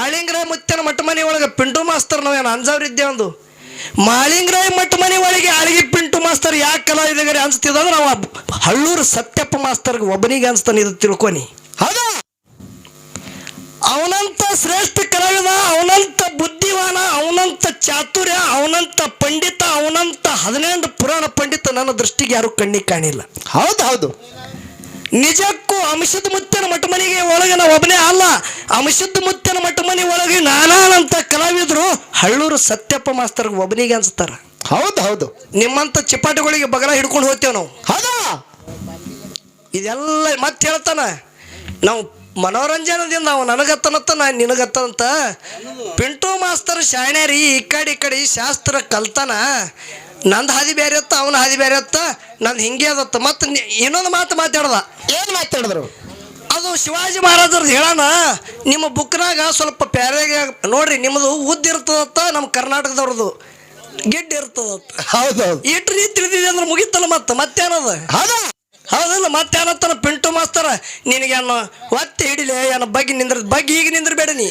ಮಾಳಿಂಗರಾಯ ಮುತ್ತನ ಮಠ ಮನೆ ಒಳಗೆ ಪಿಂಟು ಮಾಸ್ತರ್ ನಾವೇನು ಅಂಜಾವ್ರಿದ್ದೆ ಒಂದು ಮಾಳಿಂಗರಾಯ ಮಠ ಮನೆ ಒಳಗೆ ಅಳಿಗೆ ಪಿಂಟು ಮಾಸ್ತರ್ ಯಾಕೆ ಕಲಾವಿದಗರಿ ಅನ್ಸ್ತಿದ ಅಂದ್ರೆ ನಾವು ಹಳ್ಳೂರು ಸತ್ಯಪ್ಪ ಮಾಸ್ತರ್ಗೆ ಒಬ್ಬನಿಗೆ ಅನ್ಸ್ತಾನೆ ಇದು ತಿಳ್ಕೊನಿ. ಹೌದಾ. ಅವನಂತ ಶ್ರೇಷ್ಠ ಕಲಾವಿದ, ಅವನಂತ ಬುದ್ಧಿವಾನ, ಅವನಂತ ಚಾತುರ್ಯ, ಅವನಂತ ಪಂಡಿತ, ಅವನಂತ ಹದಿನೆಂಟು ಪುರಾಣ ಪಂಡಿತ ನನ್ನ ದೃಷ್ಟಿಗೆ ಯಾರು ಕಣ್ಣಿಗೆ ಕಾಣಿಲ್ಲ. ಹೌದು ಹೌದು. ನಿಜಕ್ಕೂ ಅಂಶದ ಮುತ್ತಿನ ಮಠ ಮನೆಗೆ ಒಳಗೆ ನಾವು ಒಬ್ಬನೇ ಅಲ್ಲ. ಅಂಶದ ಮುತ್ತಿನ ಮಠ ಮನೆ ಒಳಗೆ ನಾನಂತ ಕಲಾವಿದರು ಹಳ್ಳೂರು ಸತ್ಯಪ್ಪ ಮಾಸ್ತರ್ಗೆ ಒಬ್ಬನಿಗೆ ಅನ್ಸ್ತಾರ. ಹೌದು ಹೌದು. ನಿಮ್ಮಂತ ಚಿಪಾಟಿಗಳಿಗೆ ಬಗಲ ಹಿಡ್ಕೊಂಡು ಹೋಗ್ತೇವೆ ನಾವು. ಹೌದಾ? ಇದೆಲ್ಲ ಮತ್ತೆ ಹೇಳ್ತಾನ ನಾವು ಮನೋರಂಜನದಿಂದ ಅವ ನನಗತ್ತನತ್ತ ನಾ ನಿನಗತ್ತಂತ ಪಿಂಟು ಮಾಸ್ತರ್ ಶಾಣ್ಯಾರಿ ಈ ಕಡೆ ಈ ಕಡೆ ಶಾಸ್ತ್ರ ಕಲ್ತಾನ ನಂದು ಹಾದಿ ಬೇರೆ ಇತ್ತು ಅವನ ಹಾದಿ ಬೇರೆ ಇತ್ತು ನಂದು ಹಿಂಗೆ ಅದತ್ತ ಮತ್ತೆ ಇನ್ನೊಂದು ಮಾತು ಮಾತಾಡ್ದ. ಏನು ಮಾತಾಡಿದ್ರು? ಅದು ಶಿವಾಜಿ ಮಹಾರಾಜರದ್ದು ಹೇಳೋಣ ನಿಮ್ಮ ಬುಕ್ನಾಗ ಸ್ವಲ್ಪ ಪ್ಯಾರೆಗೆ ನೋಡ್ರಿ ನಿಮ್ಮದು ಉದ್ದ ಇರ್ತದತ್ತ ನಮ್ಮ ಕರ್ನಾಟಕದವ್ರದ್ದು ಗಿಡ್ಡ ಇರ್ತದತ್ತ. ಹೌದು ಹೌದು ಇಟ್ಟು ನೀ ತಿಳಿದಿದೆ ಅಂದ್ರೆ ಮುಗಿತಲ್ಲ ಮತ್ತೆ ಮತ್ತೇನದ? ಹೌದಾ. ಹೌದಲ್ಲ ಮತ್ತೇನತ್ತಾನ ಪಿಂಟು ಮಾಸ್ತರ ನಿನಗೇನು ಒತ್ತೆ ಹಿಡಿಲೆ ಏನ ಬಗ್ಗೆ ನಿಂದ್ರ ಬಗ್ಗೆ ಈಗ ನಿಂದ್ರಬೇಡ ನೀ.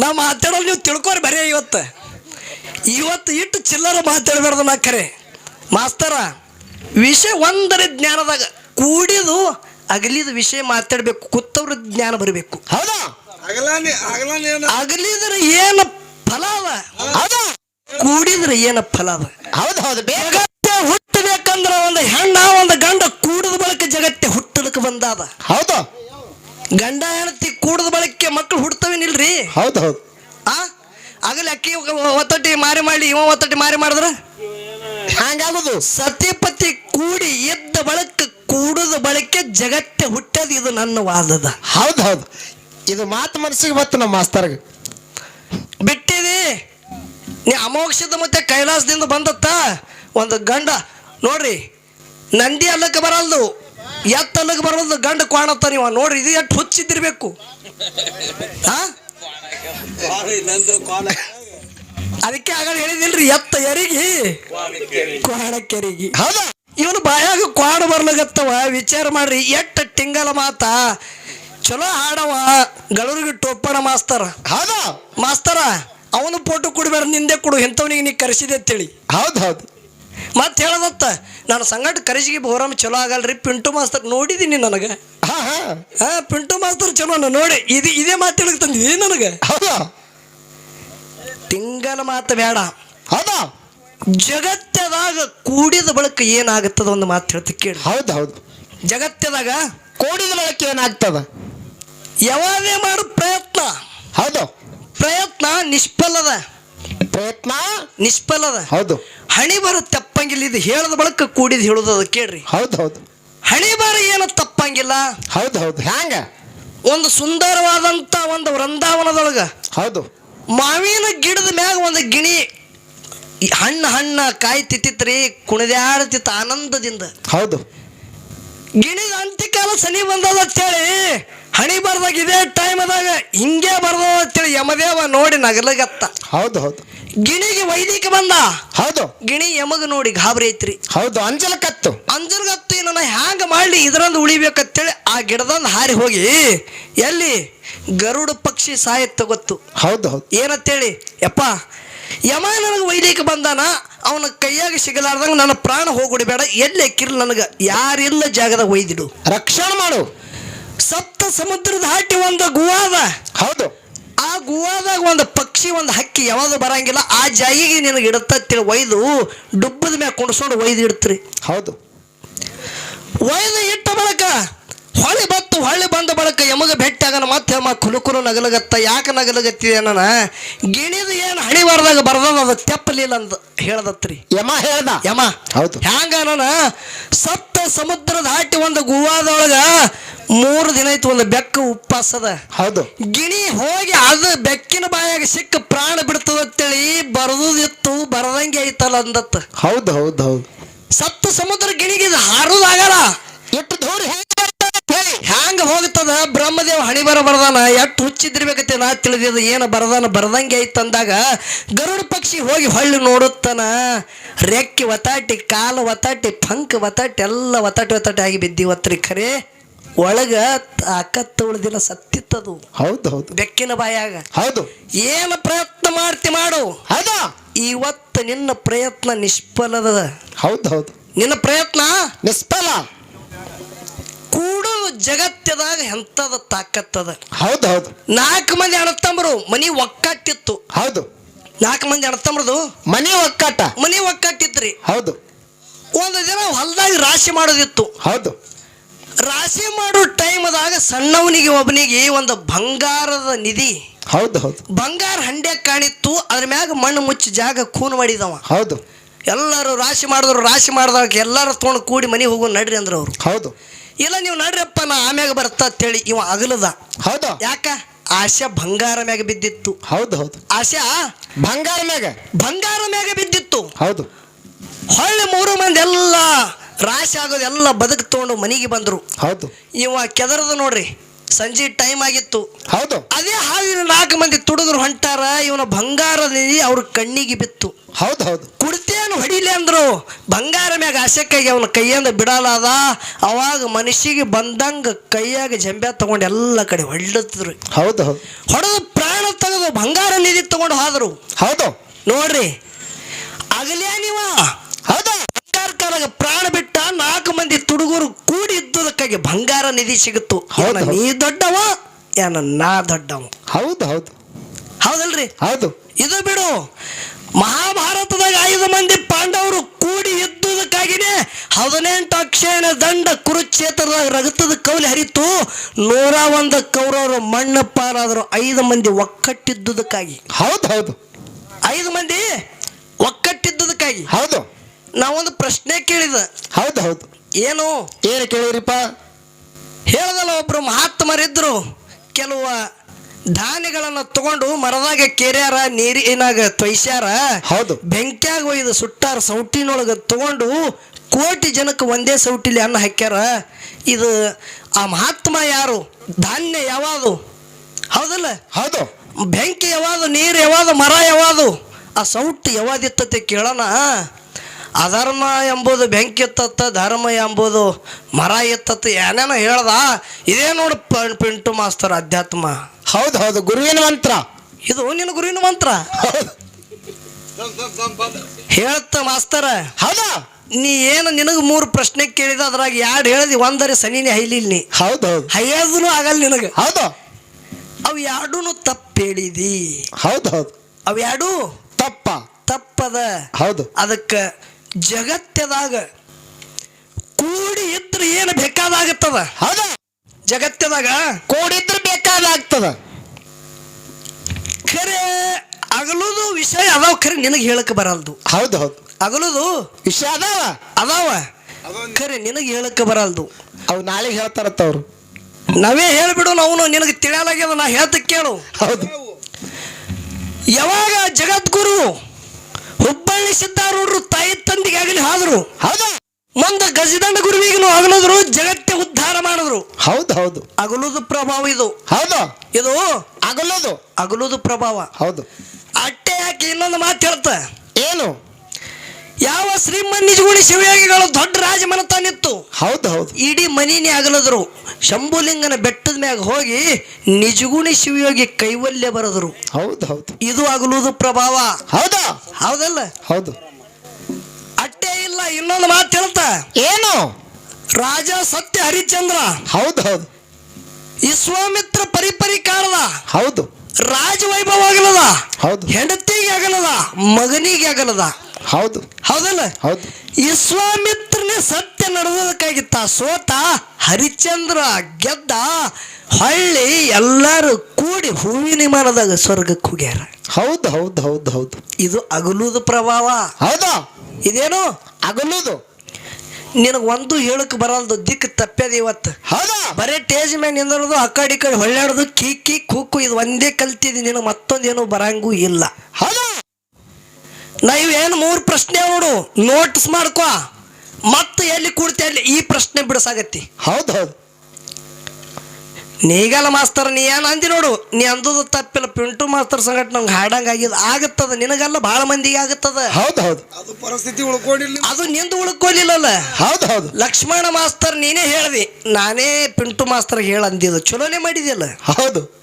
ನಾ ಮಾತಾಡೋದು ನೀವು ತಿಳ್ಕೊರಿ ಬರೀ ಇವತ್ತು. ಇವತ್ತು ಇಟ್ಟು ಚಿಲ್ಲರ ಮಾತಾಡಬಾರ್ದು ನಾ ಕರೆ. ಮಾಸ್ತರ ವಿಷಯ ಒಂದರ ಜ್ಞಾನದಾಗ ಕೂಡಿದು ಅಗಲಿದ ವಿಷಯ ಮಾತಾಡಬೇಕು ಕುತ್ತವ್ರ ಜ್ಞಾನ ಬರಬೇಕು. ಹೌದಾ? ಅಗಲಾನೆ ಅಗಲಾನೆ ಅಗಲಿದ್ರೆ ಏನು ಫಲ ಅದ? ಹೌದಾ? ಕೂಡಿದ್ರೆ ಏನು ಫಲ ಅದ? ಹೌದು ಹೌದು ಬೇಗ ಜಗತ್ತೆ ಹುಟ್ಟಬೇಕಂದ್ರ ಒಂದು ಹೆಣ್ಣ ಒಂದು ಗಂಡ ಕೂಡದ ಬಳಕ ಜಗತ್ತೆ ಹುಟ್ಟದಕ್ಕೆ ಬಂದಾದ. ಹೌದು. ಗಂಡ ಹೆಂಡತಿ ಕೂಡದ ಬಳಕೆ ಮಕ್ಕಳು ಹುಡ್ತವೇನಿಲ್ರಿ? ಹೌದು ಹೌದು. ಆ? ಆಗಲಿ ಅಕ್ಕಿ ಒತ್ತಟ್ಟಿ ಮಾರಿ ಮಾಡಿ ಇವ ಒತ್ತಟ್ಟಿ ಮಾರಿ ಮಾಡಿದ್ರ? ಹಂಗಾಗುದು. ಸತಿಪತಿ ಕೂಡಿ ಎದ್ದ ಬಳಕ ಕೂಡದ ಬಳಕೆ ಜಗತ್ತೆ ಹುಟ್ಟದ ಇದು ನನ್ನ ವಾದದ. ಹೌದು ಹೌದು. ಇದು ಮಾತು ಮನಸ್ಸಿಗೆ ಬತ್ತು ನಮ್ಮ ಮಾಸ್ತರ್ಗೆ. ಬಿಟ್ಟಿದೆ? ನೀ ಅಮೋಕ್ಷದ ಮತ್ತೆ ಕೈಲಾಸದಿಂದ ಬಂದತ್ತ? ಒಂದು ಗಂಡ ನೋಡ್ರಿ ನಂದಿ ಅಲ್ಲಕ್ಕೆ ಬರಲ್ದು ಎತ್ತ ಅಲ್ಲಕ್ಕೆ ಬರಲ್ದು ಗಂಡ ಕಾಣತ್ತ ನೀವು. ನೋಡ್ರಿ ಇದು ಎಷ್ಟು ಹುಚ್ಚಿದ್ದಿರ್ಬೇಕು. ಹಾ ನಂದು ಕೋಲ ಅದಕ್ಕೆ ಆಗಲ್ಲ ಹೇಳಿದಿಲ್ರಿ ಎತ್ತ ಎರಿಗಿ ಕ್ವಾಡಕ್ಕೆರಿಗಿ. ಕೆರಿಗಿ ಹೌದಾ? ಇವನು ಬಾಯಾಗ ಕ್ವಾಡ ಬರ್ಲಾಗತ್ತವ ವಿಚಾರ ಮಾಡ್ರಿ ಎಟ್ಟ ಟಿಂಗಲ ಮಾತ. ಚಲೋ ಹಾಡವ ಗಳೂರಿಗೆ ಟೋಪಣ ಮಾಸ್ತರ. ಹೌದಾ? ಮಾಸ್ತರ ಅವನು ಫೋಟೋ ಕೊಡ್ಬೇಡ ನಿಂದೆ ಕೊಡು ಎಂಥವನಿಗೆ ನೀ ಕರೆಸಿದೆ ಅಂತೇಳಿ. ಹೌದು ಹೌದು. ಮತ್ತೆ ಹೇಳದತ್ತ ನಾನು ಸಂಗಟ ಕರಿಜಿಗೆ ಬೋರಮ್ ಚಲೋ ಆಗಲ್ರಿ ಪಿಂಟು ಮಾಸ್ತರ್ ನೋಡಿದೀನಿ ನನಗೆ. ಹಾ ಹಾ. ಹಾ ಪಿಂಟು ಮಾಸ್ತರ್ ಚಲೋ ನಾನು ನೋಡಿ ಇದು ಇದೇ ಮಾತಾಡಕ್ ತಂದಿದ್ದೀನಿ ನನಗೆ? ಹೌದಾ? ತಿಂಗಲ ಮಾತು ಬೇಡ ಹೌದಾ? ಜಗತ್ತದಾಗ ಕೂಡಿದ ಬಳಕ ಏನಾಗುತ್ತದ ಒಂದು ಮಾತು ಹೇಳ್ತಿ ಕೇಳಿ. ಹೌದು ಹೌದು. ಜಗತ್ತದಾಗ ಕೂಡಿದ ಬಳಕೆ ಏನಾಗ್ತದ? ಯಾವಾಗೇ ಮಾಡು ಪ್ರಯತ್ನ. ಹೌದು. ಪ್ರಯತ್ನ ನಿಷ್ಫಲದ. ಪ್ರಯತ್ನ ನಿಷ್ಫಲದ ಹೌದು. ಹಣಿ ಬರ ತಪ್ಪಂಗಿಲ್ಲ ಇದು ಹೇಳದ ಬಳಕ ಕೂಡಿದ ಹೇಳುದು ಅದು ಕೇಳ್ರಿ. ಹೌದು ಹೌದು. ಹಣಿ ಬರ ಏನು ತಪ್ಪಂಗಿಲ್ಲ. ಹೌದು ಹೌದು. ಹ್ಯಾಂಗ? ಒಂದು ಸುಂದರವಾದಂತ ಒಂದು ವೃಂದಾವನದೊಳಗ ಹೌದು. ಮಾವಿನ ಗಿಡದ ಮ್ಯಾಗ ಒಂದು ಗಿಣಿ ಹಣ್ಣ ಹಣ್ಣು ಹಣ್ಣ ಕಾಯಿ ತಿತ್ತಿತ್ರಿ ಕುಣಿದಾಡ್ತಿತ್ತ ಆನಂದದಿಂದ. ಹೌದು. ಗಿಣಿದ ಅಂತ್ಯಕಾಲ ಸನಿ ಬಂದದ ಅಂತೇಳಿ ಹಣಿ ಬರ್ದಾಗ ಇದೇ ಟೈಮ್ದಾಗ ಹಿಂಗೆ ಬರ್ದದ ಅಂತೇಳಿ ಯಮದೇವ ನೋಡಿ ನಗಲಗತ್ತ. ಹೌದು ಹೌದು. ಗಿಣಿಗೆ ವೈದಿಕ ಬಂದ. ಹೌದು. ಗಿಣಿ ಯಮಗ ನೋಡಿ ಗಾಬರಿ ಐತ್ರಿ. ಹೌದು ಅಂಜಲ ಕತ್ತು. ಅಂಜರ್ಗತ್ತು ನನ್ನ ಹ್ಯಾಂಗ ಮಾಡಲಿ ಇದರಂದು ಉಳಿಬೇಕಂತೇಳಿ ಆ ಗಿಡದಂದು ಹಾರಿ ಹೋಗಿ ಎಲ್ಲಿ ಗರುಡ ಪಕ್ಷಿ ಸಾಯತ್ತ ಗೊತ್ತು. ಹೌದು ಹೌದು. ಏನಂತೇಳಿ ಯಪ್ಪ ಯಮ ನನಗೆ ವೈದಿಕ ಬಂದಾನ ಅವನ ಕೈಯಾಗ ಸಿಗಲಾರ್ದಂಗ ನನ್ನ ಪ್ರಾಣ ಹೋಗ್ಬಿಡಬೇಡ ಎಲ್ಲಿ ಎಕ್ಕಿರ್ಲಿ ನನಗೆ? ಯಾರಿಲ್ಲ ಜಾಗದಾಗ ಒಯ್ದಿಡು. ರಕ್ಷಣೆ ಮಾಡು. ಸಪ್ತ ಸಮುದ್ರದ ಹಾಟಿ ಒಂದು ಗುವಾದ ಹೌದು. ಆ ಗುವಾದಾಗ ಒಂದು ಪಕ್ಷಿ ಒಂದು ಹಕ್ಕಿ ಯಾವುದು ಬರಂಗಿಲ್ಲ. ಆ ಜಾಯಿಗೆ ನಿನಗೆ ಇಡತ್ತೇಳಿ ಒಯ್ದು ಡುಬ್ಬದ ಮ್ಯಾಗ ಕುಣಿಸ್ಕೊಂಡು ಒಯ್ದು ಇಡ್ತೀರಿ. ಹೌದು. ಒಯ್ದು ಇಟ್ಟ ಬಳಕ ಹೊಳೆ ಬತ್ತು ಹೊಳೆ ಬಂದ ಬಳಕ ಯಮಗ ಭೇಟಿಯಾಗನ ಮತ್ತೆ ಕುಲುಕುಲು ನಗಲಗತ್ತ ಯಾಕೆ ನಗಲಗತ್ತಿದೆ ನನ್ನ ಗಿಣಿದು ಏನು ಹಣಿ ಬರ್ದಾಗ ಬರ್ದದ ಅದು ತೆಪ್ಪಲಿಲ್ಲ ಅಂತ ಹೇಳದತ್ರಿ. ಯಮ ಹೇಳ್ದ? ಯಮ. ಹೌದು. ಹ್ಯಾಂಗ ನಾನು ಸತ್ತ ಸಮುದ್ರ ದಾಟಿ ಒಂದು ಗುವಾದೊಳಗ ಮೂರು ದಿನ ಆಯ್ತು ಒಂದು ಬೆಕ್ಕು ಉಪ್ಪಾಸದ. ಹೌದು. ಗಿಣಿ ಹೋಗಿ ಅದು ಬೆಕ್ಕಿನ ಬಾಯಾಗ ಸಿಕ್ಕ ಪ್ರಾಣ ಬಿಡ್ತದಂತೇಳಿ ಬರದಿತ್ತು ಬರದಂಗೆ ಐತಲ್ಲ ಅಂದತ್ತ. ಹೌದು ಹೌದು ಹೌದು. ಸತ್ತ ಸಮುದ್ರ ಗಿಣಿಗೆ ಇದು ಹಾರುದಾಗಲ್ಲ. ಎಷ್ಟು ದೂರ ಹ್ಯಾಂಗ ಹೋಗ್ತದ? ಬ್ರಹ್ಮದೇವ ಹಣಿ ಬರ ಬರದಾನ? ಎಷ್ಟು ಹುಚ್ಚಿದ್ರಬೇಕತ್ತೆ ನಾ ತಿಳಿದಿದ್ದು ಏನು ಬರದಾನ? ಬರದಂಗೆ ಐತ್ ಅಂದಾಗ ಗರುಡ ಪಕ್ಷಿ ಹೋಗಿ ಹೊಳ್ಳಿ ನೋಡುತ್ತಾನ. ರೆಕ್ಕಿ ಒತ್ತಾಟಿ ಕಾಲು ಒತ್ತಾಟಿ ಪಂಕ್ ಒತ್ತಾಟಿ ಎಲ್ಲ ಒತ್ತಾಟಿ ಒತ್ತಾಟಿ ಆಗಿ ಬಿದ್ದಿ ಒತ್ತರಿ ಖರೆ. ಒಳಗ ತಾಕತ್ತು ಉಳಿದಿಲ್ಲ ಸತ್ತಿತ್ತದು. ಹೌದು ಹೌದು. ಬೆಕ್ಕಿನ ಬಾಯಾಗ. ಹೌದು. ಏನು ಪ್ರಯತ್ನ ಮಾಡ್ತಿ ಮಾಡು. ಹೌದ? ಇವತ್ತು ನಿನ್ನ ಪ್ರಯತ್ನ ನಿಷ್ಫಲದ ಹೌದು ಹೌದು. ನಿನ್ನ ಪ್ರಯತ್ನ ನಿಷ್ಫಲ. ಜಗತ್ತದಾಗ ಎಂಥದ ತಾಕತ್ತದ ಹೌದು ಹೌದು. ನಾಲ್ಕು ಮಂದಿ ಅಣತಂಬರು ಮನಿ ಒಕ್ಕಟ್ಟಿತ್ತು. ಹೌದು. ನಾಲ್ಕು ಮಂದಿ ಅಣ್ಣತಮ್ಮರದು? ಮನಿ ಒಕ್ಕಟ್ಟ. ಮನಿ ಒಕ್ಕಟ್ಟಿತ್ರಿ. ಹೌದು. ಒಂದು ದಿನ ಹೊಲದಾಗ ರಾಶಿ ಮಾಡೋದಿತ್ತು. ಹೌದು. ರಾಶಿ ಮಾಡೋ ಟೈಮದಾಗ ಸಣ್ಣವನಿಗೆ ಒಬ್ಬನಿಗೆ ಒಂದು ಬಂಗಾರದ ನಿಧಿ. ಹೌದು ಹೌದು. ಬಂಗಾರ ಹಂಡೆ ಕಾಣಿತ್ತು ಅದ್ರ ಮ್ಯಾಗ ಮಣ್ಣು ಮುಚ್ಚಿ ಜಾಗ ಖೂನ್ ಮಾಡಿದವ. ಹೌದು. ಎಲ್ಲರೂ ರಾಶಿ ಮಾಡಿದ್ರು ರಾಶಿ ಮಾಡಿದಾಗ ಎಲ್ಲರೂ ತೊಗೊಂಡು ಕೂಡಿ ಮನೆಗೆ ಹೋಗೋ ನಡ್ರಿ ಅಂದ್ರೆ ಅವರು. ಹೌದು. ಇಲ್ಲ ನೀವು ನಡ್ರಪ್ಪ ನಾ ಆಮ್ಯಾಗ ಬರ್ತಾ ಅಂತೇಳಿ ಇವ ಅಗಲದ. ಹೌದು. ಯಾಕ? ಆಶೆ ಬಂಗಾರ ಮ್ಯಾಗ ಬಿದ್ದಿತ್ತು. ಹೌದು ಹೌದು. ಆಶೆ ಬಂಗಾರ ಮ್ಯಾಗ. ಬಂಗಾರ ಮ್ಯಾಗ ಬಿದ್ದಿತ್ತು. ಹೌದು. ಹೊಳ್ಳಿ ಮೂರು ಮಂದಿ ಎಲ್ಲ ರಾಶಿ ಆಗೋದು ಎಲ್ಲ ಬದುಕು ತಗೊಂಡು ಮನೆಗೆ ಬಂದ್ರು. ಹೌದು. ಇವ ಕೆದರದ ನೋಡ್ರಿ ಸಂಜೆ ಟೈಮ್ ಆಗಿತ್ತು. ಹೌದು. ಅದೇ ಹಾವಿನ ನಾಲ್ಕು ಮಂದಿ ತುಡಿದ್ರು ಹೊಂಟಾರ ಇವನ ಬಂಗಾರದಲ್ಲಿ ಅವ್ರ ಕಣ್ಣಿಗೆ ಬಿತ್ತು. ಹೌದು ಹೌದು. ಕುಡ್ತೇನು ಹೊಡಿಲಿ ಅಂದ್ರು ಬಂಗಾರ ಮ್ಯಾಗ ಆಸೆಕ್ಕಾಗಿ ಅವನ ಕೈಯಿಂದ ಬಿಡಲಾದ ಅವಾಗ ಮನುಷ್ಯಗೆ ಬಂದಂಗ ಕೈಯಾಗ ಜಂಬ್ಯಾ ತಗೊಂಡು ಎಲ್ಲ ಕಡೆ ಹೊಡ್ಲತ್ತಿದ್ರು ಹೌದು ಹೌದು. ಹೊಡೆದು ಪ್ರಾಣ ತೆಗೆದು ಬಂಗಾರ ನಿಧಿ ತಗೊಂಡು ಹೋದ್ರು. ಹೌದು ನೋಡ್ರಿ ಆಗಲೇ ನೀವ? ಹೌದು. ಬಂಗಾರ ಕಾಲಾಗ ಪ್ರಾಣ ಬಿಟ್ಟ ನಾಲ್ಕು ಮಂದಿ ತುಡುಗರು ಕೂಡಿ ಇದ್ದುದಕ್ಕಾಗಿ ಬಂಗಾರ ನಿಧಿ ಸಿಗುತ್ತು. ಹೌದು, ಹೌದು. ನೀ ದೊಡ್ಡವ ಏನ ನಾ ದೊಡ್ಡವ. ಹೌದು ಹೌದು. ಹೌದಲ್ರಿ? ಹೌದು. ಇದು ಬಿಡು. ಮಹಾಭಾರತದಾಗ ಐದು ಮಂದಿ ಪಾಂಡವರು ಕೂಡಿ ಇದ್ದುದಕ್ಕಾಗಿನೇ ಹದಿನೆಂಟು ಅಕ್ಷಯಣ ದಂಡ ಕುರುಕ್ಷೇತ್ರದಾಗ ರಗತದ ಕೌಲಿ ಹರಿತು ನೂರ ಒಂದು ಕೌರವರು ಮಣ್ಣು ಪಾರಾದ್ರು ಐದು ಮಂದಿ ಒಕ್ಕಟ್ಟಿದ್ದುದಕ್ಕಾಗಿ. ಹೌದು ಹೌದು. ಐದು ಮಂದಿ ಒಕ್ಕಟ್ಟಿದ್ದುದಕ್ಕಾಗಿ. ಹೌದು. ನಾವೊಂದು ಪ್ರಶ್ನೆ ಕೇಳಿದ. ಹೌದು ಹೌದು. ಏನು? ಏನು ಕೇಳಿರಿಪ್ಪ ಹೇಳ್ದಲ್ಲ ಒಬ್ರು ಮಹಾತ್ಮರಿದ್ರು. ಕೆಲವು ಧಾನ್ಯಗಳನ್ನು ತಗೊಂಡು ಮರದಾಗ ಕೆರ್ಯಾರ ನೀರಿನಾಗ ತೊಯ್ಸ್ಯಾರ ಹೌದು. ಬೆಂಕಿಯಾಗ ಒಯ್ದು ಸುಟ್ಟಾರ ಸೌಟಿನೊಳಗೆ ತಗೊಂಡು ಕೋಟಿ ಜನಕ್ಕೆ ಒಂದೇ ಸೌಟಿಲಿ ಅನ್ನ ಹಾಕ್ಯಾರ. ಇದು ಆ ಮಹಾತ್ಮ ಯಾರು? ಧಾನ್ಯ ಯಾವುದು? ಹೌದಲ್ಲ? ಹೌದು. ಬೆಂಕಿ ಯಾವುದು ನೀರು ಯಾವುದು ಮರ ಯಾವುದು? ಆ ಸೌಟ್ ಯಾವಾದಿತ್ತತೆ ಕೇಳೋಣ. ಅಧರ್ಮ ಎಂಬುದು ಬೆಂಕಿ ಎತ್ತತ್ತ ಧರ್ಮ ಎಂಬುದು ಮರ ಎತ್ತತ್ತ ಏನೇನೋ ಹೇಳ್ದ. ಇದೇ ನೋಡು ಪಿಂಟು ಮಾಸ್ತರ್ ಅಧ್ಯಾತ್ಮ. ಹೌದು ಹೌದು ಗುರುವಿನ ಮಂತ್ರ. ಇದು ನಿನ್ನ ಗುರುವಿನ ಮಂತ್ರ. ಹೇಳ್ತ ಮಾಸ್ತರ ಹೌದಾ? ನೀ ಏನು ನಿನಗೆ ಮೂರು ಪ್ರಶ್ನೆ ಕೇಳಿದ ಅದ್ರಾಗ ಎರಡು ಹೇಳದಿ ಒಂದರೆ ಸನಿನೇ ಹೈಲಿಲ್ ನೀ. ಹೌದು ಹೌದು. ಹೈಯೋದನು ಆಗಲ್ಲ ನಿನಗೆ. ಹೌದು. ಅವು ಎರಡೂ ತಪ್ಪು ಹೇಳಿದಿ. ಹೌದು ಹೌದು. ಅವು ಎರಡೂ ತಪ್ಪ. ತಪ್ಪದ. ಹೌದು. ಅದಕ್ಕೆ ಜಗತ್ತದಾಗ ಕೂಡಿ ಇದ್ರೆ ಏನು ಬೇಕಾದಾಗತ್ತದ? ಹೌದ. ಜಗತ್ತದಾಗ ಕೂಡಿದ್ರೆ ಬೇಕಾದಾಗ್ತದ ಖರೆ ಅಗಲುದು ವಿಷಯ ಅದಾವ ಖರೆ ನಿನಗೆ ಹೇಳಕ್ ಬರಲ್ದು. ಹೌದು ಹೌದು. ಅಗಲುದು ವಿಷಯ ಅದಾವ. ಅದಾವ. ಖರೆ ನಿನಗೆ ಹೇಳಕ್ ಬರಲ್ದು. ಅವು ನಾಳೆ ಹೇಳ್ತಾರತ್ತ ಅವ್ರು. ನಾವೇ ಹೇಳ್ಬಿಡು ಅವನು ನಿನಗೆ ತಿಳಿಯಲಾಗ್ಯದ ನಾ ಹೇಳ್ತ ಕೇಳು. ಹೌದು. ಯಾವಾಗ ಜಗದ್ಗುರು ಹುಬ್ಬಳ್ಳಿ ಸಿದ್ಧಾರೂಢರು ತಾಯಿ ತಂದಿಗೆ ಆಗಲಿ ಹಾದ್ರು. ಹೌದಾ. ಮುಂದೆ ಗಜದಂಡ ಗುರುವಿಗೂ ಅಗಲದ್ರು ಜಗತ್ತೆ ಉದ್ಧಾರ ಮಾಡಿದ್ರು. ಹೌದು ಹೌದು. ಅಗಲುದು ಪ್ರಭಾವ ಇದು. ಹೌದು. ಇದು ಅಗಲದು. ಅಗಲುದು ಪ್ರಭಾವ. ಹೌದು. ಅಟ್ಟೆ ಯಾಕೆ ಇನ್ನೊಂದು ಮಾತು ಹೇಳ್ತ. ಏನು? ಯಾವ ಶ್ರೀಮನ್ ನಿಜಗುಣಿ ಶಿವಯೋಗಿಗಳು ದೊಡ್ಡ ರಾಜಮನತಾನಿತ್ತು ಹೌದು ಹೌದು. ಇಡೀ ಮನಿನೇ ಅಗಲದ್ರು. ಶಂಭುಲಿಂಗನ ಬೆಟ್ಟದ ಮ್ಯಾಗ ಹೋಗಿ ನಿಜಗುಣಿ ಶಿವಯೋಗಿ ಕೈವಲ್ಯ ಬರದ್ರು. ಹೌದು ಹೌದು. ಇದು ಅಗಲುದು ಪ್ರಭಾವ. ಹೌದಾ? ಹೌದಲ್ಲ? ಹೌದು. ಇಲ್ಲ ಇನ್ನೊಂದು ಮಾತು ಹೇಳ್ತ. ಏನು? ರಾಜ ಸತ್ಯ ಹರಿಶ್ಚಂದ್ರ. ಹೌದು ಹೌದು. ವಿಶ್ವಾಮಿತ್ರ ಪರಿಪರಿ ಕಾಣದ ಹೌದು. ರಾಜವೈಭವ ಆಗಲದ. ಹೌದು. ಹೆಂಡತಿಗೆ ಆಗಲದ ಮಗನಿಗೆ ಆಗಲದ. ಹೌದು. ಹೌದಲ್ಲ? ಹೌದು. ವಿಶ್ವಾಮಿತ್ರನೇ ಸತ್ಯ ನಡೆದಕ್ಕಾಗಿತ್ತ ಸೋತ ಹರಿಶ್ಚಂದ್ರ ಗೆದ್ದ ಹಳ್ಳಿ ಎಲ್ಲರೂ ಕೂಡಿ ಹೂವಿನ ಮಾನದಾಗ ಸ್ವರ್ಗಕ್ಕೆ ಹೋಗ್ಯಾರ. ಹೌದು ಹೌದು ಹೌದು ಹೌದು. ಇದು ಅಗಲುದು ಪ್ರಭಾವ. ಹೌದಾ? ಇದೇನು? ಅಗಲುದು. ನಿನಗೆ ಒಂದು ಹೇಳಕ್ ಬರಲ್ದು ದಿಕ್ ತಪ್ಪ್ಯದ ಇವತ್ತು. ಹೌದಾ? ಬರೇ ಟೇಜ್ ಮೇಲೆ ನಿಂದಿರೋದು ಆ ಕಡೆ ಈ ಕಡೆ ಹೊಳ್ಳಾಡೋದು ಕೀಕಿ ಕೂಕು ಇದು ಒಂದೇ ಕಲ್ತಿದ್ದೀನಿ ನಿನಗೆ ಮತ್ತೊಂದೇನು ಬರಂಗೂ ಇಲ್ಲ. ಹೌದಾ? ನಾ ಇವೇನು ಮೂರು ಪ್ರಶ್ನೆ ನೋಡು ನೋಟ್ಸ್ ಮಾಡ್ಕೋ. ಮತ್ತೆ ಎಲ್ಲಿ ಕೂಡ್ತಿ ಅಲ್ಲಿ ಈ ಪ್ರಶ್ನೆ ಬಿಡಿಸಾಗತ್ತಿ. ಹೌದು ಹೌದು. ನೀಗಲ್ಲ ಮಾಸ್ತರ್ ನೀ ಏನು ಅಂದಿ ನೋಡು? ನೀ ಅಂದದು ತಪ್ಪಿಲ್ಲ. ಪಿಂಟು ಮಾಸ್ತರ್ ಸಂಗಟ ನಂಗೆ ಹಾಡಂಗ ಆಗಿದ್ ಆಗತ್ತದ. ನಿನಗಲ್ಲ ಭಾಳ ಮಂದಿಗೆ ಆಗತ್ತದ. ಹೌದು ಹೌದು. ಅದು ಪರಿಸ್ಥಿತಿ ಉಳ್ಕೊಂಡಿಲ್ಲ ಅದು ನಿಂದು ಉಳ್ಕೊಲಿಲ್ಲಲ್ಲ ಹೌದು ಹೌದು. ಲಕ್ಷ್ಮಣ ಮಾಸ್ತರ್ ನೀನೇ ಹೇಳ್ದಿ. ನಾನೇ ಪಿಂಟು ಮಾಸ್ತರ್ ಹೇಳ ಅಂದಿದ್ದು. ಚಲೋನೇ ಮಾಡಿದ್ಯಲ್ಲ? ಹೌದು.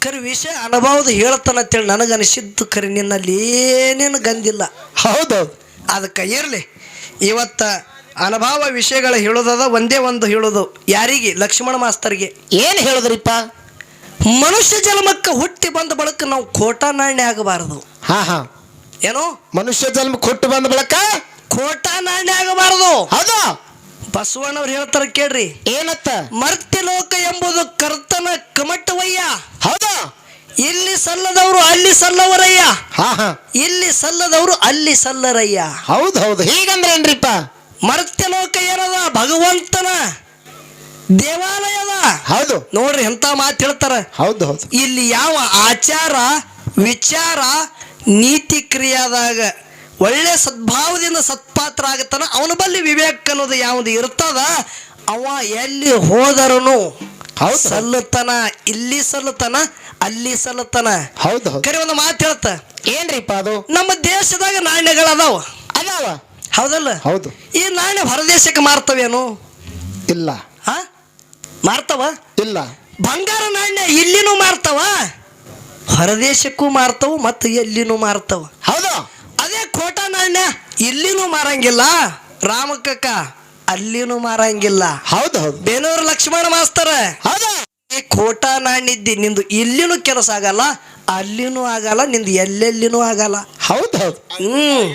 ಕರೆ ವಿಷಯ ಅನುಭವದ ಹೇಳ್ತಾನ ಅಂತೇಳಿ ನನಗೆ ಅನಿಸಿದ್ದು ಕರಿ ನಿನ್ನಲ್ಲಿ ಏನೇನು ಗಂದಿಲ್ಲ. ಹೌದು ಹೌದು. ಅದಕ್ಕೆ ಇರಲಿ ಇವತ್ತ ಅನುಭವ ವಿಷಯಗಳ ಹೇಳೋದದ ಒಂದೇ ಒಂದು ಹೇಳೋದು. ಯಾರಿಗೆ? ಲಕ್ಷ್ಮಣ ಮಾಸ್ತರ್ಗೆ. ಏನು ಹೇಳಿದ್ರಿಪ್ಪ? ಮನುಷ್ಯ ಜನ್ಮಕ್ಕೆ ಹುಟ್ಟಿ ಬಂದ ಬಳಕ ನಾವು ಖೋಟಾ ನಾಣ್ಯ ಆಗಬಾರದು. ಹಾ ಹಾ. ಏನೋ? ಮನುಷ್ಯ ಜನ್ಮ ಹುಟ್ಟಿ ಬಂದ ಬಳಕ? ಖೋಟಾ ನಾಣ್ಯ ಆಗಬಾರದು. ಹೌದು. ಬಸವಣ್ಣವ್ರು ಹೇಳ್ತಾರೆ ಕೇಳ್ರಿ. ಏನತ್ತ? ಮರ್ತ್ಯ ಲೋಕ ಎಂಬುದು ಕರ್ತನ ಕಮಟವಯ್ಯ. ಹೌದು. ಇಲ್ಲಿ ಸಲ್ಲದವರು ಅಲ್ಲಿ ಸಲ್ಲವರಯ್ಯ. ಹಾ ಹಾ. ಇಲ್ಲಿ ಸಲ್ಲದವರು ಅಲ್ಲಿ ಸಲ್ಲರಯ್ಯ. ಹೌದು ಹೌದು. ಹೀಗಂದ್ರೆ ಏನ್ರಿಪ್ಪ? ಮರ್ತ್ಯ ಲೋಕ ಏನದ? ಭಗವಂತನ ದೇವಾಲಯದ? ಹೌದು. ನೋಡ್ರಿ ಎಂತ ಮಾತು ಹೇಳ್ತಾರ. ಹೌದು ಹೌದು. ಇಲ್ಲಿ ಯಾವ ಆಚಾರ ವಿಚಾರ ನೀತಿ ಕ್ರಿಯಾದಾಗ ಒಳ್ಳೆ ಸದ್ಭಾವದಿಂದ ಸತ್ಪಾತ್ರ ಆಗತ್ತಾನ ಅವನ ಬಲ್ಲಿ ವಿವೇಕ ಅನ್ನೋದು ಯಾವುದು ಇರ್ತದ? ಅವ ಎಲ್ಲಿ ಹೋದರನು ಹೌದು. ಸಲ್ಲತನ ಇಲ್ಲಿ ಸಲ್ಲತನ ಅಲ್ಲಿ ಸಲ್ಲತನ. ಹೌದು ಹೌದು. ಕರೆ ಒಂದು ಮಾತು ಹೇಳ್ತ. ಏನ್ರಿಪ್ಪ ಅದು? ನಮ್ಮ ದೇಶದಾಗ ನಾಣ್ಯಗಳದಾವ. ಅದಾವ. ಹೌದಲ್ಲ? ಹೌದು. ಈ ನಾಣ್ಯ ಹೊರದೇಶಕ್ಕೆ ಮಾರ್ತವೇನು? ಇಲ್ಲ. ಹಾ ಮಾರ್ತಾವ? ಇಲ್ಲ. ಬಂಗಾರ ನಾಣ್ಯ ಇಲ್ಲಿನೂ ಮಾರ್ತಾವ ಹೊರದೇಶಕ್ಕೂ ಮಾರ್ತಾವ ಮತ್ತು ಎಲ್ಲಿನೂ ಮಾರ್ತಾವ. ಹೌದು. ಅದೇ ಕೋಟ ನಾಣ್ಯ ಇಲ್ಲಿನೂ ಮಾರಂಗಿಲ್ಲ ರಾಮಕಕ್ಕ ಅಲ್ಲಿನೂ ಮಾರಂಗಿಲ್ಲ. ಹೌದು ಹೌದು. ಬೇನೂರು ಲಕ್ಷ್ಮಣ ಮಾಸ್ತರ. ಹೌದು. ನಾಣ್ಯ ಇದ್ದಿ ನಿಂದು ಇಲ್ಲಿನೂ ಕೆಲಸ ಆಗಲ್ಲ ಅಲ್ಲಿನೂ ಆಗಲ್ಲ ನಿಂದು ಎಲ್ಲೆಲ್ಲಿನೂ ಆಗಲ್ಲ. ಹೌದು ಹೌದು. ಹ್ಮ್.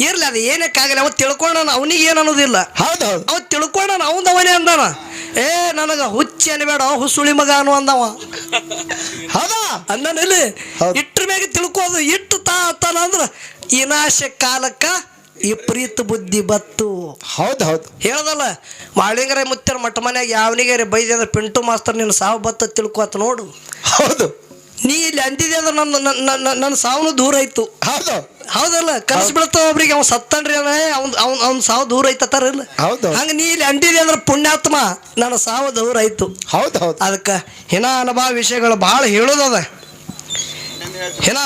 ಇರ್ಲಿ ಅದು ಏನಕ್ಕಾಗಲ್ಲ ಅವ ತಿಳ್ಕೊಂಡ ಅವನಿಗೆ ಏನು ಅನ್ನೋದಿಲ್ಲ. ಹೌದು ಹೌದು. ಅವ ತಿಳ್ಕೊಂಡ ಅವನ ಅವನೇ ಅಂದಾನ. ಏ ನನಗ ಹುಚ್ಚಿ ಅನ್ಬೇಡ ಹುಸುಳಿ ಮಗ ಅನು ಅಂದವ. ಹೌದ? ಅಂದನಲ್ಲಿ. ಇಟ್ರ ಮ್ಯಾಗ ತಿಳ್ಕೋದು ಇಟ್ಟು ತಾ ಅಂದ್ರ ಇನಾಶ ಕಾಲಕ್ಕ ವಿಪರೀತ ಬುದ್ಧಿ ಬತ್ತು. ಹೌದು ಹೌದು. ಹೇಳ್ದಲ್ಲ ಮಾಳಿಂಗರ ಮುತ್ತರ ಮಠ ಮನ್ಯಾಗ ಯಾವನಿಗೆ ಬೈದಿ ಅಂದ್ರೆ ಪಿಂಟು ಮಾಸ್ತರ್ ನಿನ್ನ ಸಾವು ಬತ್ತ ತಿಳ್ಕೊತ ನೋಡು. ಹೌದು. ನೀ ಇಲ್ಲಿ ಅಂದಿದೆ ಅಂದ್ರೆ ನನ್ನ ನನ್ನ ನನ್ನ ಸಾವನು ದೂರ ಆಯ್ತು. ಹೌದು. ಹೌದಲ್ಲ ಕನಸು ಬೀಳ್ತಾವ ಒಬ್ರಿಗೆ ಅವ್ನು ಸತ್ತನ್ರಿ ಅವ್ನ ಅವ್ನ ಅವ್ನ ಸಾವು ದೂರ ಐತತ್ತಾರ ಇಲ್ಲ? ಹೌದು. ಹಂಗ ನೀ ಇಲ್ಲಿ ಅಂದಿದೆ ಅಂದ್ರೆ ಪುಣ್ಯಾತ್ಮ ನನ್ನ ಸಾವು ದೂರ ಆಯ್ತು. ಹೌದು ಹೌದು. ಅದಕ್ಕೆ ಹಿನ ಅನುಭವ ವಿಷಯಗಳು ಭಾಳ ಹೇಳೋದದ. ಹಿನ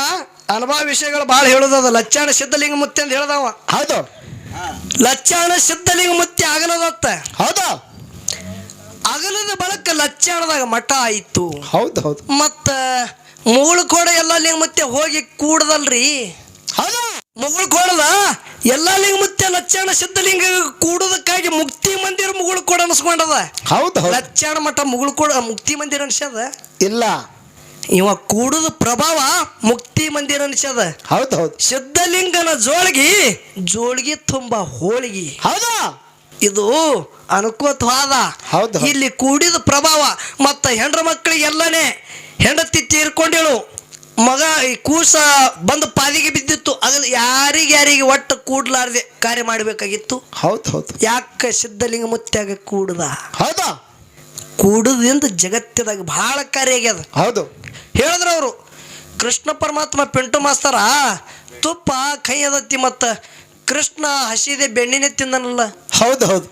ಅನುಭವ ವಿಷಯಗಳು ಭಾಳ ಹೇಳೋದದ ಲಚ್ಚಾಣ ಸಿದ್ಧಲಿಂಗ ಮುತ್ತೆ ಅಂತ ಹೇಳ್ದವ. ಹೌದು. ಲಚ್ಚಾಣ ಸಿದ್ಧಲಿಂಗ ಮುತ್ತೆ ಆಗಲದತ್ತ ಹೌದು. ಅಗಲದ ಬಳಕ ಲಚ್ಚಾಣದಾಗ ಮಠ ಆಯಿತು ಹೌದು ಹೌದು. ಮತ್ತ ಮುಗುಳ್ಕೋಡ ಎಲ್ಲ ಲಿಂಗ ಮುತ್ತೆ ಹೋಗಿ ಕೂಡದಲ್ರಿ. ಹೌದು. ಮುಗುಳ್ಕೋಡದ ಎಲ್ಲ ಲಿಂಗ ಮುತ್ತೆ ಲಚ್ಚಾಣ ಸಿದ್ಧಲಿಂಗ ಕೂಡೋದಕ್ಕಾಗಿ ಮುಕ್ತಿ ಮಂದಿರ ಮುಗುಳ್ಕೋಡ ಅನ್ಸ್ಕೊಂಡದ. ಹೌದು ಲಚ್ಚಾಣ ಮಠ ಮುಗುಳ್ಕೋಡ ಮುಕ್ತಿ ಮಂದಿರ ಅನ್ಸದ ಇಲ್ಲ. ಇವ ಕೂಡುದ ಪ್ರಭಾವ ಮುಕ್ತಿ ಮಂದಿರ ಅನ್ಸದ ಹೌದು ಹೌದು ಸಿದ್ಧಲಿಂಗನ ಜೋಳಿಗಿ ಜೋಳಿಗೆ ತುಂಬಾ ಹೋಳಿಗೆ. ಹೌದಾ? ಇದು ಅನುಕೂತವಾದ ಹೌದು. ಇಲ್ಲಿ ಕೂಡಿದ ಪ್ರಭಾವ ಮತ್ತ ಹೆಂಡ್ರ ಮಕ್ಕಳಿಗೆಲ್ಲನೇ ಹೆಂಡತಿ ತೀರ್ಕೊಂಡೇಳು. ಮಗ ಈ ಕೂಸ ಬಂದು ಪಾದಿಗೆ ಬಿದ್ದಿತ್ತು. ಅದ್ರ ಯಾರಿಗೆ ಯಾರಿಗೆ ಒಟ್ಟು ಕೂಡ್ಲಾರ್ದೆ ಕಾರ್ಯ ಮಾಡಬೇಕಾಗಿತ್ತು? ಹೌದು ಹೌದು ಯಾಕೆ ಸಿದ್ಧಲಿಂಗ ಮುತ್ಯಾಗ ಕೂಡದ? ಹೌದಾ? ಕೂಡುದಿಂದ ಜಗತ್ತಿದಾಗ ಬಹಳ ಕಾರ್ಯ ಆಗ್ಯದ. ಹೌದು. ಹೇಳಿದ್ರು ಅವರು ಕೃಷ್ಣ ಪರಮಾತ್ಮ ಪಿಂಟು ಮಾಸ್ತರ ತುಪ್ಪ ಕೈ ಅದತ್ತಿ ಮತ್ತು ಕೃಷ್ಣ ಹಸಿದೆ ಬೆಣ್ಣಿನೇ ತಿಂದನಲ್ಲ. ಹೌದು ಹೌದು.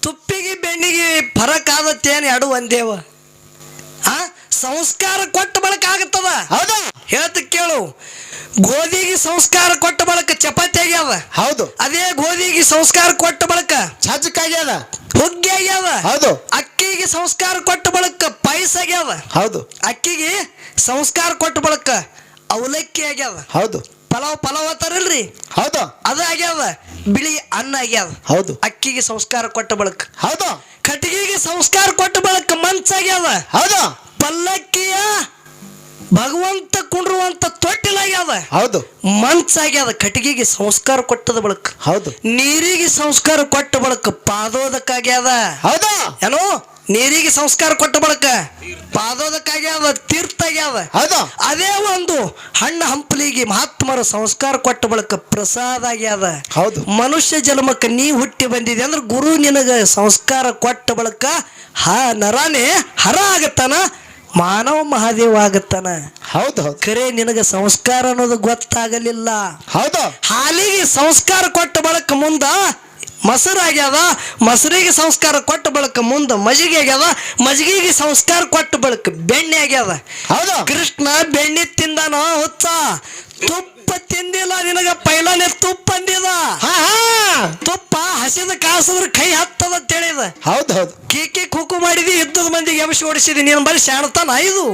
ತುಪ್ಪಿಗೆ ಬೆಣ್ಣಿಗೆ ಫರಕ್ ಆದತ್ತೇನು ಎರಡು ಒಂದೇವ? ಆ? ಸಂಸ್ಕಾರ ಕೊಟ್ಟ ಬಳಕ ಆಗತ್ತದ? ಹೌದು. ಹೇಳ್ತ ಕೇಳು. ಗೋಧಿಗೆ ಸಂಸ್ಕಾರ ಕೊಟ್ಟ ಬಳಕ ಚಪಾತಿ ಆಗ್ಯಾವ ಹೌದು. ಅದೇ ಗೋಧಿಗೆ ಸಂಸ್ಕಾರ ಕೊಟ್ಟ ಬಳಕ ಛಜ್ಜಕ್ಕಾಗ್ಯದ ಹುಗ್ಗಿ ಆಗ್ಯಾವ ಹೌದು. ಅಕ್ಕಿಗೆ ಸಂಸ್ಕಾರ ಕೊಟ್ಟ ಬಳಕ ಪಾಯಸ ಆಗ್ಯಾವ ಹೌದು. ಅಕ್ಕಿಗೆ ಸಂಸ್ಕಾರ ಕೊಟ್ಟ ಬಳಕ ಅವಲಕ್ಕಿ ಆಗ್ಯಾವ ಹೌದು. ಪಲಾವ್ ಪಲಾವ್ ಅತ್ತಾರಲ್ರಿ ಹೌದು. ಅದ ಆಗ್ಯಾವ ಬಿಳಿ ಅನ್ನ ಆಗ್ಯಾವ ಹೌದು. ಅಕ್ಕಿಗೆ ಸಂಸ್ಕಾರ ಕೊಟ್ಟ ಬಳಕ. ಹೌದು. ಕಟ್ಟಿಗೆಗೆ ಸಂಸ್ಕಾರ ಕೊಟ್ಟ ಬಳಕ ಮಂಚಾಗ್ಯಾವ ಹೌದು. ಪಲ್ಲಕ್ಕಿಯ ಭಗವಂತ ಕುಂಡ್ರುವಂತ ತೊಟ್ಟಿಲಾಗ್ಯಾವ ಹೌದು. ಮನ್ಸಾಗ್ಯಾದ ಕಟ್ಟಿಗೆಗೆ ಸಂಸ್ಕಾರ ಕೊಟ್ಟದ ಬಳಕ. ಹೌದು. ನೀರಿಗೆ ಸಂಸ್ಕಾರ ಕೊಟ್ಟ ಬಳಕ ಪಾದೋದಕ್ಕಾಗ್ಯಾದ ಹೌದು. ಏನೋ? ನೀರಿಗೆ ಸಂಸ್ಕಾರ ಕೊಟ್ಟ ಬಳಕ ಪಾದೋದಕ್ಕಾಗ್ಯಾದ ತೀರ್ಥ ಆಗ್ಯಾದ ಹೌದು. ಅದೇ ಒಂದು ಹಣ್ಣ ಹಂಪಲಿಗೆ ಮಹಾತ್ಮರ ಸಂಸ್ಕಾರ ಕೊಟ್ಟ ಬಳಕ ಪ್ರಸಾದ ಆಗ್ಯಾದ ಹೌದು. ಮನುಷ್ಯ ಜನ್ಮಕ್ಕೆ ನೀ ಹುಟ್ಟಿ ಬಂದಿದೆ ಅಂದ್ರೆ ಗುರು ನಿನಗ ಸಂಸ್ಕಾರ ಕೊಟ್ಟ ಬಳಕ ಹ ನರಾನೇ ಹರ ಆಗತ್ತಾನ ಮಾನವ ಮಹಾದೇವ ಆಗತ್ತಾನ ಹೌದು. ಕರೆ ಖರೆ ನಿನಗ ಸಂಸ್ಕಾರ ಅನ್ನೋದು ಗೊತ್ತಾಗಲಿಲ್ಲ. ಹೌದು. ಹಾಲಿಗೆ ಸಂಸ್ಕಾರ ಕೊಟ್ಟ ಬಳಕ ಮುಂದ ಮೊಸರು ಆಗ್ಯದ ಮೊಸರಿಗೆ ಸಂಸ್ಕಾರ ಕೊಟ್ಟ ಬಳಕ ಮುಂದೆ ಮಜ್ಜಿಗೆ ಆಗ್ಯದ ಮಜ್ಜಿಗೆಗೆ ಸಂಸ್ಕಾರ ಕೊಟ್ಟ ಬಳಕ ಬೆಣ್ಣೆ ಆಗ್ಯದ. ಹೌದು. ಕೃಷ್ಣ ಬೆಣ್ಣೆ ತಿಂದಾನ ಹುಚ್ಚ ತುಪ್ಪ ತಿಂದಿಲ್ಲ ನಿನಗ ಪೈಲಾನೆ ತುಪ್ಪ ಅಂದಿದ. ತುಪ್ಪ ಹಸಿದ ಕಾಸದ್ರ ಕೈ ಹತ್ತದ ತಿಳಿದ ಹೌದ್ ಹೌದು. ಕೀಕಿ ಕುಕು ಮಾಡಿದಿ ಇದ್ದದ ಮಂದಿಗೆ ಎಂಶ ಓಡಿಸಿದಿ ನೀನು ಬರೀ ಶಾಣತಾನ ಇದು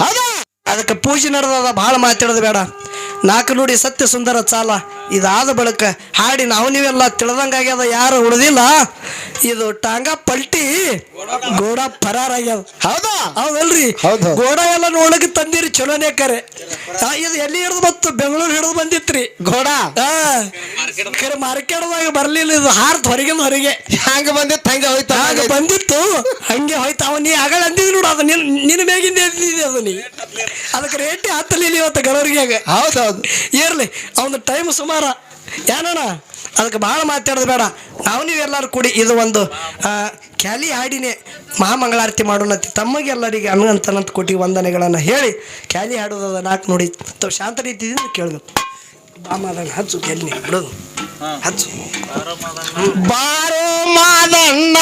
ಹೌದು? ಅದಕ್ಕೆ ಪೂಜೆ ನಡೆದದ ಭಾಳ ಮಾತಾಡೋದು ಬೇಡ. ನಾಲ್ಕು ನುಡಿ ಸತ್ಯ ಸುಂದರ ಚಾಲ. ಇದಾದ ಬಳಿಕ ಹಾಡಿ ನಾವು ನೀವೆಲ್ಲ ತಿಳಿದಂಗಾಗ್ಯದ ಯಾರು ಉಳಿದಿಲ್ಲ? ಇದು ಟಾಂಗ ಪಲ್ಟಿ ಗೋಡ ಪರಾರಾಗ್ಯದ ಹೌದಾ? ಹೌದಲ್ರಿ? ಹೌದ್ ಹೌದ್. ಗೋಡ ಎಲ್ಲ ನೋಡಕ್ ತಂದಿರಿ ಚಲೋನೇ ಕರೆ. ಇದು ಎಲ್ಲಿ ಹಿಡಿದು ಬತ್ತು ಬೆಂಗಳೂರು ಹಿಡಿದು ಬಂದಿತ್ರಿ. ಗೋಡ? ಕರೆ ಮಾರ್ಕೆಟ್ದಾಗ ಬರ್ಲಿಲ್ಲ ಇದು ಹಾರ್ತ್ ಹೊರಗಿಂದ ಹೊರಗೆ. ಹಂಗ ಬಂದಿತ್ತು? ಹಂಗೆ ಹೋಯ್ತು ಹಂಗೆ ಬಂದಿತ್ತು? ಹಂಗೆ ಹೋಯ್ತು. ಅವ ನೀ ಆಗಳ ಅಂದಿದ್ ನೋಡು ಅದು ನಿನ್ ನಿನ್ನ ಮೇಗಿಂದ ಅದು ನೀ. ಅದಕ್ಕೆ ರೇಟಿ ಹತ್ತಲಿಲ್ಲ ಇವತ್ತು ಹೌದು ಹೌದು ಇರ್ಲಿ ಅವನ ಟೈಮ್ ಸುಮಾರ ಏನಣ್ಣ ಅದಕ್ಕೆ ಭಾಳ ಮಾತಾಡೋದು ಬೇಡ. ನಾವು ನೀವೆಲ್ಲರೂ ಕೂಡಿ ಇದು ಒಂದು ಕ್ಯಾಲಿ ಹಾಡಿನೇ ಮಹಾಮಂಗಳಾರತಿ ಮಾಡೋಣ ತಮಗೆಲ್ಲರಿಗೆ ಅನ್ನಂತನಂತ ಕೊಟ್ಟಿ ವಂದನೆಗಳನ್ನು ಹೇಳಿ ಕ್ಯಾಲಿ ಹಾಡೋದ ನಾಲ್ಕು ನೋಡಿ. ಶಾಂತ ರೀತಿಯಿಂದ ಕೇಳಬೇಕು. ಬಾಮಾದಣ್ಣ ಹಚ್ಚು ಕೆಲ್ಲಿ ಬಿಡೋದು ಹಚ್ಚು. ಬಾರೋ ಮಾದಣ್ಣ.